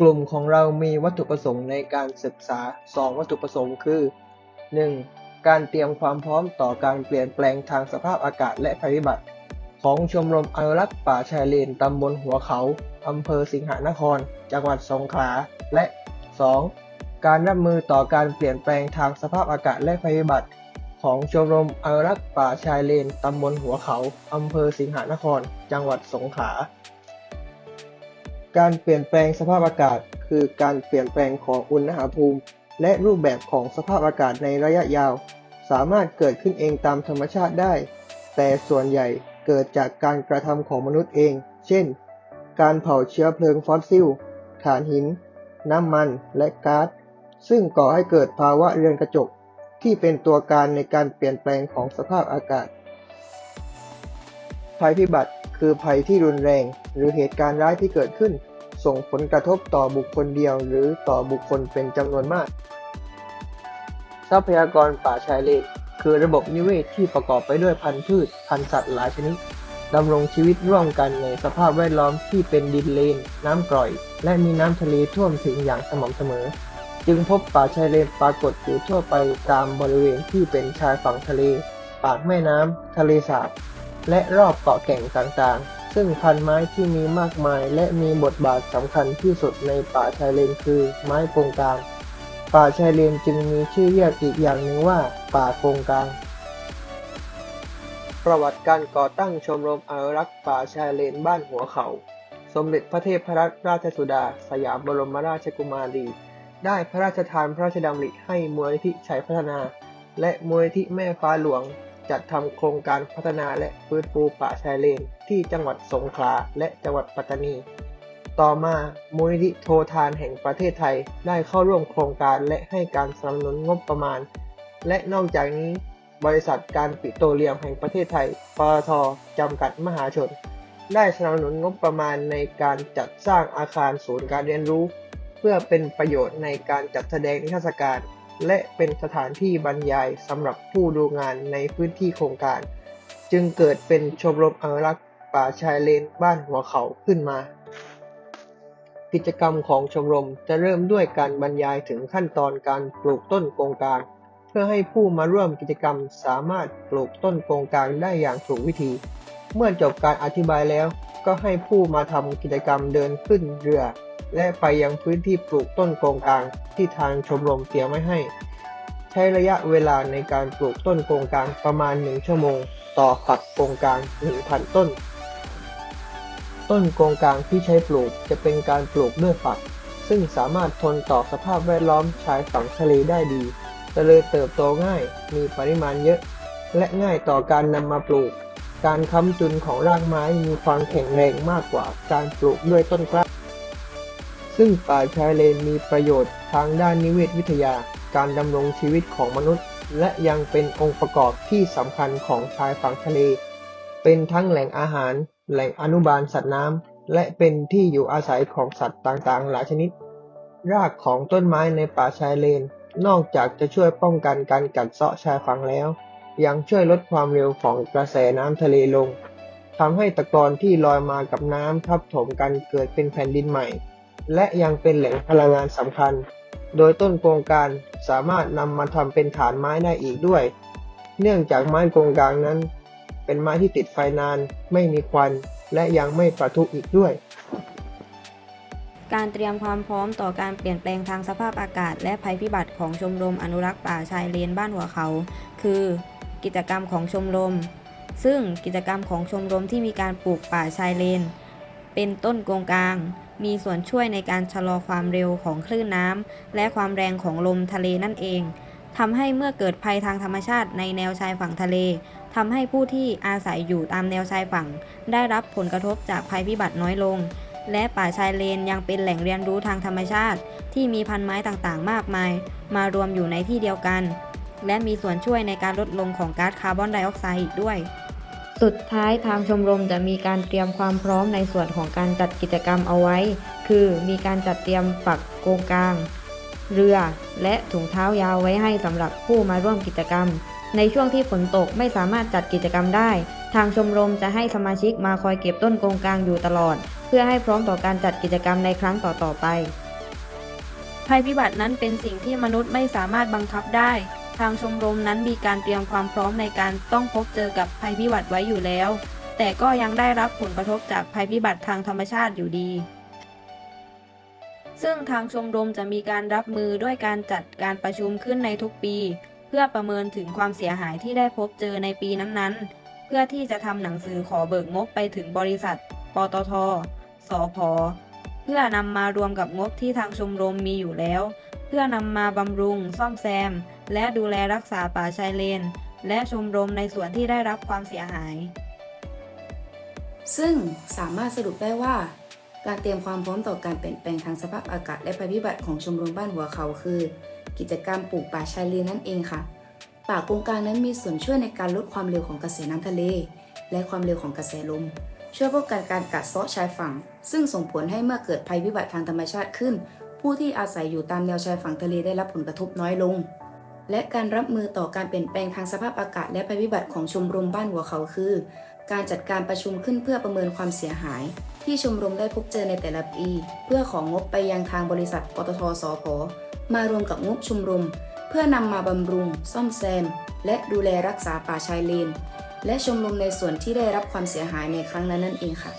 กลุ่มของเรามีวัตถุประสงค์ในการศึกษา 2 วัตถุประสงค์คือ 1. การเตรียมความพร้อมต่อการเปลี่ยนแปลงทางสภาพอากาศและภัยพิบัติ ของชมรมอนุรักษ์ป่าชายเลนตำบลหัวเขา อำเภอสิงหนคร จังหวัดสงขลา และ 2. การรับมือต่อการเปลี่ยนแปลงทางสภาพอากาศและภัยพิบัติ ของชมรมอนุรักษ์ป่าชายเลนตำบลหัวเขา อำเภอสิงหนคร จังหวัดสงขลา การเปลี่ยนแปลงสภาพอากาศ คือการเปลี่ยนแปลงของอุณหภูมิ และรูปแบบของสภาพอากาศในระยะยาว สามารถเกิดขึ้นเองตามธรรมชาติได้ แต่ส่วนใหญ่เกิดจากการกระทำของมนุษย์เอง เช่น การเผาเชื้อเพลิงฟอสซิลถ่านหิน น้ำมันและก๊าซซึ่งก่อให้เกิดภาวะเรือนกระจก ที่เป็นตัวการในการเปลี่ยนแปลงของสภาพอากาศภัยพิบัติ คือภัยที่รุนแรง หรือเหตุการณ์ร้ายที่เกิดขึ้น ส่งผลกระทบต่อบุคคลเดียว หรือต่อบุคคลเป็นจำนวนมาก ทรัพยากรป่าชายเลนคือระบบนิเวศที่ประกอบไปด้วยพันธุ์พืช พันธุ์สัตว์หลายชนิดดำรงชีวิตร่วมกันในสภาพแวดล้อมที่เป็นดินเลน น้ำกร่อย และมีน้ำทะเลท่วมถึงอย่างสม่ำเสมอ จึงพบป่าชายเลนปรากฏอยู่ทั่วไปตามบริเวณที่เป็นชายฝั่งทะเล ปากแม่น้ำ ทะเลสาบ และรอบเกาะแก่งต่างๆ ซึ่งพันไม้ที่มีมากมาย และมีบทบาทสำคัญที่สุดในป่าชายเลนคือไม้โกงกลาง ป่าชายเลนจึงมีชื่อเรียกอีกอย่างหนึ่งว่า ป่าโกงกลาง ประวัติการก่อตั้งชมรมอนุรักษ์ป่าชายเลนบ้านหัวเขา สมเด็จพระเทพรัตนราชสุดา สยามบรมราชกุมารี ได้พระราชทานพระราชดำริให้มูลนิธิชัยพัฒนา และมูลนิธิแม่ฟ้าหลวง จัดทำโครงการพัฒนาและฟื้นฟูป่าชายเลน ที่จังหวัดสงขลาและจังหวัดปัตตานี ต่อมามูลนิธิโททานแห่งประเทศไทยได้เข้าร่วมโครงการและให้การสนับสนุนงบประมาณ และนอกจากนี้ บริษัทการปิโตรเลียมแห่งประเทศไทย ปตทจำกัดมหาชน ได้สนับสนุนงบประมาณในการจัดสร้างอาคารศูนย์การเรียนรู้ เพื่อเป็นประโยชน์ในการจัดแสดงนิทรรศการ และเป็นสถานที่บรรยายสำหรับผู้ดูงานในพื้นที่โครงการ จึงเกิดเป็นชมรมอนุรักษ์ป่าชายเลนบ้านหัวเขาขึ้นมา กิจกรรมของชมรมจะเริ่มด้วยการบรรยายถึงขั้นตอนการปลูกต้นโกงกางเพื่อให้ผู้มาร่วมกิจกรรมสามารถปลูกต้นโกงกางได้อย่างถูกวิธี เมื่อจบการอธิบายแล้วก็ให้ผู้มาทำกิจกรรมเดินขึ้นเรือ และไปยังพื้นที่ปลูกต้นโกงกลางที่ทางชมรมเตรียมไว้ให้ ใช้ระยะเวลาในการปลูกต้นโกงกลางประมาณ 1 ชั่วโมง ต่อฝักโกงกลาง 1,000 ต้น ต้นโกงกลางที่ใช้ปลูกจะเป็นการปลูกด้วยฝัก ซึ่งสามารถทนต่อสภาพแวดล้อมชายฝั่งทะเลได้ดีเจริญเติบโตง่าย มีปริมาณเยอะ และง่ายต่อการนำมาปลูก การค้ำจุนของรากไม้มีความแข็งแรงมากกว่าการปลูกด้วยต้นกล้า ซึ่งป่าชายเลนมีประโยชน์ทางด้านนิเวศวิทยา การดำรงชีวิตของมนุษย์ และยังเป็นองค์ประกอบที่สำคัญของชายฝั่งทะเล เป็นทั้งแหล่งอาหาร แหล่งอนุบาลสัตว์น้ำ และเป็นที่อยู่อาศัยของสัตว์ต่างๆ หลายชนิด รากของต้นไม้ในป่าชายเลน นอกจากจะช่วยป้องกันการกัดเซาะชายฝั่งแล้ว ยังช่วยลดความเร็วของกระแสน้ำทะเลลงทำให้ตะกอนที่ลอยมากับน้ำทับถมกันเกิดเป็นแผ่นดินใหม่ และยังเป็นแหล่งพลังงานสำคัญ โดยต้นโกงกางสามารถนำมาทำเป็นฐานไม้ได้อีกด้วย เนื่องจากไม้โกงกลางนั้น เป็นไม้ที่ติดไฟนาน ไม่มีควัน และยังไม่ประทุอีกด้วย การเตรียมความพร้อมต่อการเปลี่ยนแปลงทางสภาพอากาศ และภัยพิบัติของชมรมอนุรักษ์ป่าชายเลนบ้านหัวเขา คือ กิจกรรมของชมรม ซึ่งกิจกรรมของชมรมที่มีการปลูกป่าชายเลน เป็นต้นโกงกลาง มีส่วนช่วยในการชะลอความเร็วของคลื่นน้ำและความแรงของลมทะเลนั่นเองทำให้เมื่อเกิดภัยทางธรรมชาติในแนวชายฝั่งทะเลทำให้ผู้ที่อาศัยอยู่ตามแนวชายฝั่ง ได้รับผลกระทบจากภัยพิบัติน้อยลง และป่าชายเลนยังเป็นแหล่งเรียนรู้ทางธรรมชาติ ที่มีพันไม้ต่างๆ มากมาย มารวมอยู่ในที่เดียวกัน และมีส่วนช่วยในการลดลงของก๊าซคาร์บอนไดออกไซด์อีกด้วย สุดท้ายทางชมรมจะมีการเตรียมความพร้อมในส่วนของการจัดกิจกรรมเอาไว้ คือมีการจัดเตรียมฝักโกงกลาง เรือและถุงเท้ายาวไว้ให้สำหรับผู้มาร่วมกิจกรรม ในช่วงที่ฝนตกไม่สามารถจัดกิจกรรมได้ ทางชมรมจะให้สมาชิกมาคอยเก็บต้นโกงกลางอยู่ตลอด เพื่อให้พร้อมต่อการจัดกิจกรรมในครั้งต่อๆไป ภัยพิบัตินั้นเป็นสิ่งที่มนุษย์ไม่สามารถบังคับได้ ทางชมรมนั้นมีการเตรียมความพร้อมในการต้องพบเจอกับภัยพิบัติไว้อยู่แล้ว แต่ก็ยังได้รับผลกระทบจากภัยพิบัติทางธรรมชาติอยู่ดี ซึ่งทางชมรมจะมีการรับมือด้วยการจัดการประชุมขึ้นในทุกปี เพื่อประเมินถึงความเสียหายที่ได้พบเจอในปีนั้นๆ เพื่อที่จะทำหนังสือขอเบิกงบไปถึงบริษัท ปตท สพเพื่อนำมารวมกับงบที่ทางชมรมมีอยู่แล้ว เพื่อนำมาบำรุง ซ่อมแซม และดูแลรักษาป่าชายเลน และชมรมในส่วนที่ได้รับความเสียหาย ซึ่งสามารถสรุปได้ว่า การเตรียมความพร้อมต่อการเปลี่ยนแปลงทางสภาพอากาศและภัยพิบัติของชมรมบ้านหัวเขาคือ กิจกรรมปลูกป่าชายเลนนั่นเองค่ะ ป่าโกงกลางนั้นมีส่วนช่วยในการลดความเร็วของกระแสน้ำทะเล และความเร็วของกระแสลมช่วยป้องกันการกัดเซาะชายฝั่ง ซึ่งส่งผลให้เมื่อเกิดภัยพิบัติทางธรรมชาติขึ้น ผู้ที่อาศัยอยู่ตามแนวชายฝั่งทะเลได้รับผลกระทบน้อยลง และการรับมือต่อการเปลี่ยนแปลงทางสภาพอากาศและภัยพิบัติของชมรมบ้านหัวเขาคือ การจัดการประชุมขึ้นเพื่อประเมินความเสียหาย ที่ชมรมได้พบเจอในแต่ละปี เพื่อของงบไปยังทางบริษัทปตทสพมารวมกับงบชมรม เพื่อนำมาบำรุง ซ่อมแซม และดูแลรักษาป่าชายเลน และชมรมในส่วนที่ได้รับความเสียหายในครั้งนั้นนั่นเองค่ะ